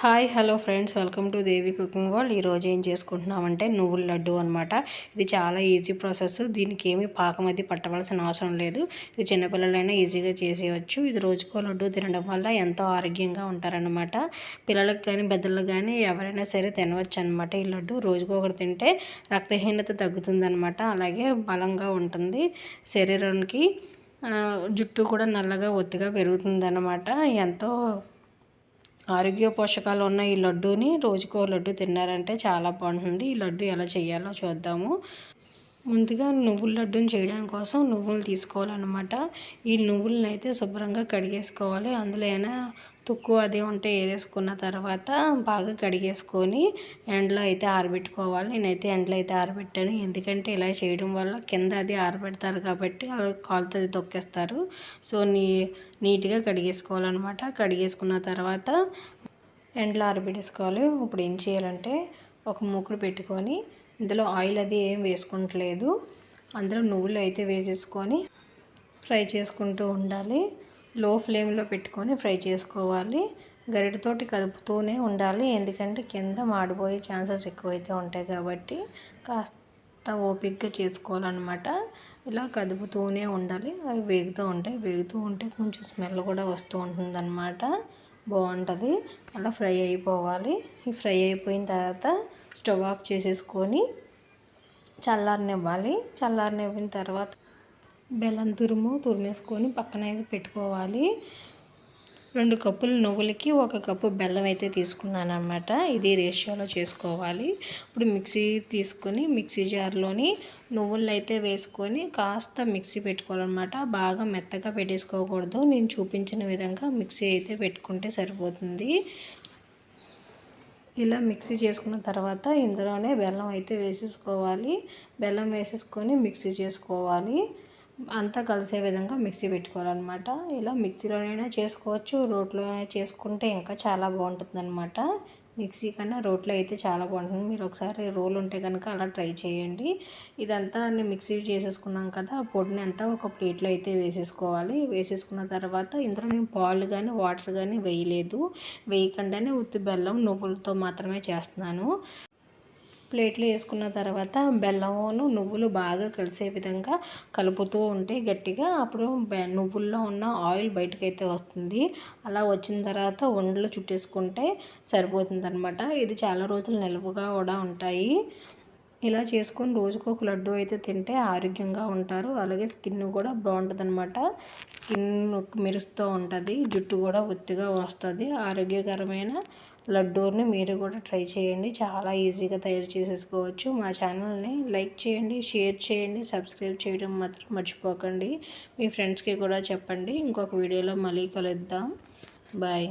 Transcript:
Hi hello friends. Welcome to Devi cooking world. ఈరోజు ఏం చేసుకుంటున్నామంటే నువ్వుల లడ్డు అనమాట ఇది చాలా ఈజీ ప్రాసెస్. దీనికి ఏమీ పాకం అది పట్టవలసిన అవసరం లేదు. ఇది చిన్నపిల్లలైనా ఈజీగా చేసేయచ్చు. ఇది రోజుకో లడ్డు తినడం వల్ల ఎంతో ఆరోగ్యంగా ఉంటారనమాట పిల్లలకు కానీ పెద్దలకు కానీ ఎవరైనా సరే తినవచ్చు అనమాట ఈ లడ్డు. రోజుకో ఒకటి తింటే రక్తహీనత తగ్గుతుందనమాట అలాగే బలంగా ఉంటుంది శరీరానికి. జుట్టు కూడా నల్లగా ఒత్తిగా పెరుగుతుందన్నమాట. ఎంతో ఆరోగ్య పోషకాలు ఉన్న ఈ లడ్డూని రోజుకో లడ్డు తిన్నారంటే చాలా బాగుంటుంది. ఈ లడ్డు ఎలా చేయాలో చూద్దాము. ముందుగా నువ్వుల లడ్డుని చేయడం కోసం నువ్వులు తీసుకోవాలన్నమాట. ఈ నువ్వులను అయితే శుభ్రంగా కడిగేసుకోవాలి. అందులో అయినా తుక్కు అది ఉంటే వేసుకున్న తర్వాత బాగా కడిగేసుకొని ఎండలో అయితే ఆరబెట్టుకోవాలి. నేనైతే ఎండలో అయితే ఆరబెట్టాను. ఎందుకంటే ఇలా చేయడం వల్ల కింద అది ఆరబెడతారు కాబట్టి అలా కాలుతో తొక్కేస్తారు. సో నీ నీట్గా కడిగేసుకోవాలన్నమాట. కడిగేసుకున్న తర్వాత ఎండలో ఆరబెట్టేసుకోవాలి. ఇప్పుడు ఏం చేయాలంటే ఒక మూకుడు పెట్టుకొని ఇందులో ఆయిల్ అది ఏం వేసుకుంటలేదు. అందులో నువ్వులు అయితే వేసేసుకొని ఫ్రై చేసుకుంటూ ఉండాలి. లో ఫ్లేమ్లో పెట్టుకొని ఫ్రై చేసుకోవాలి. గరిటతోటి కదుపుతూనే ఉండాలి. ఎందుకంటే కింద మాడిపోయే ఛాన్సెస్ ఎక్కువైతే ఉంటాయి కాబట్టి కాస్త ఓపిక్గా చేసుకోవాలన్నమాట. ఇలా కదుపుతూనే ఉండాలి. అవి వేగుతూ ఉంటాయి. వేగుతూ ఉంటే కొంచెం స్మెల్ కూడా వస్తూ ఉంటుందన్నమాట. బాగుంటుంది. అలా ఫ్రై అయిపోవాలి. ఈ ఫ్రై అయిపోయిన తర్వాత స్టవ్ ఆఫ్ చేసేసుకొని చల్లారనివ్వాలి. చల్లారనివ్విన తర్వాత బెల్లం తురుము తురిమేసుకొని పక్కన అయితే పెట్టుకోవాలి. రెండు కప్పులు నువ్వులకి ఒక కప్పు బెల్లం అయితే తీసుకున్నాను అనమాట ఇది రేషియోలో చేసుకోవాలి. ఇప్పుడు మిక్సీ తీసుకొని మిక్సీ జార్లోని నువ్వులు అయితే వేసుకొని కాస్త మిక్సీ పెట్టుకోవాలన్నమాట. బాగా మెత్తగా పెట్టేసుకోకూడదు. నేను చూపించిన విధంగా మిక్సీ అయితే పెట్టుకుంటే సరిపోతుంది. ఇలా మిక్సీ చేసుకున్న తర్వాత ఇందులోనే బెల్లం అయితే వేసేసుకోవాలి. బెల్లం వేసేసుకొని మిక్సీ చేసుకోవాలి. అంతా కలిసే విధంగా మిక్సీ పెట్టుకోవాలన్నమాట. ఇలా మిక్సీలోనైనా చేసుకోవచ్చు రోట్లోనే చేసుకుంటే ఇంకా చాలా బాగుంటుంది అనమాట మిక్సీ కన్నా రోట్లో అయితే చాలా బాగుంటుంది. మీరు ఒకసారి రోల్ ఉంటే కనుక అలా ట్రై చేయండి. ఇదంతా నేను మిక్సీ చేసేసుకున్నాం కదా పొడిని అంతా ఒక ప్లేట్లో అయితే వేసేసుకోవాలి. వేసేసుకున్న తర్వాత ఇందులో నేను పాలు కానీ వాటర్ కానీ వేయలేదు. వేయకుండానే ఉత్తి బెల్లం నువ్వులతో మాత్రమే చేస్తున్నాను. ప్లేట్లో వేసుకున్న తర్వాత బెల్లమును నువ్వులు బాగా కలిసే విధంగా కలుపుతూ ఉంటే గట్టిగా అప్పుడు నువ్వుల్లో ఉన్న ఆయిల్ బయటకైతే వస్తుంది. అలా వచ్చిన తర్వాత వండలు చుట్టేసుకుంటే సరిపోతుందనమాట ఇది చాలా రోజులు నిల్వగా కూడా ఉంటాయి. ఇలా చేసుకొని రోజుకు ఒక లడ్డు అయితే తింటే ఆరోగ్యంగా ఉంటారు. అలాగే స్కిన్ కూడా బాగుంటుంది అనమాట స్కిన్ మెరుస్తూ ఉంటుంది. జుట్టు కూడా ఒత్తిగా వస్తుంది. ఆరోగ్యకరమైన లడ్డూని మీరు కూడా ట్రై చేయండి. చాలా ఈజీగా తయారు చేసేసుకోవచ్చు. మా ఛానల్ని లైక్ చేయండి షేర్ చేయండి సబ్స్క్రైబ్ చేయడం మాత్రం మర్చిపోకండి. మీ ఫ్రెండ్స్కి కూడా చెప్పండి. ఇంకొక వీడియోలో మళ్ళీ కలుద్దాం. బాయ్.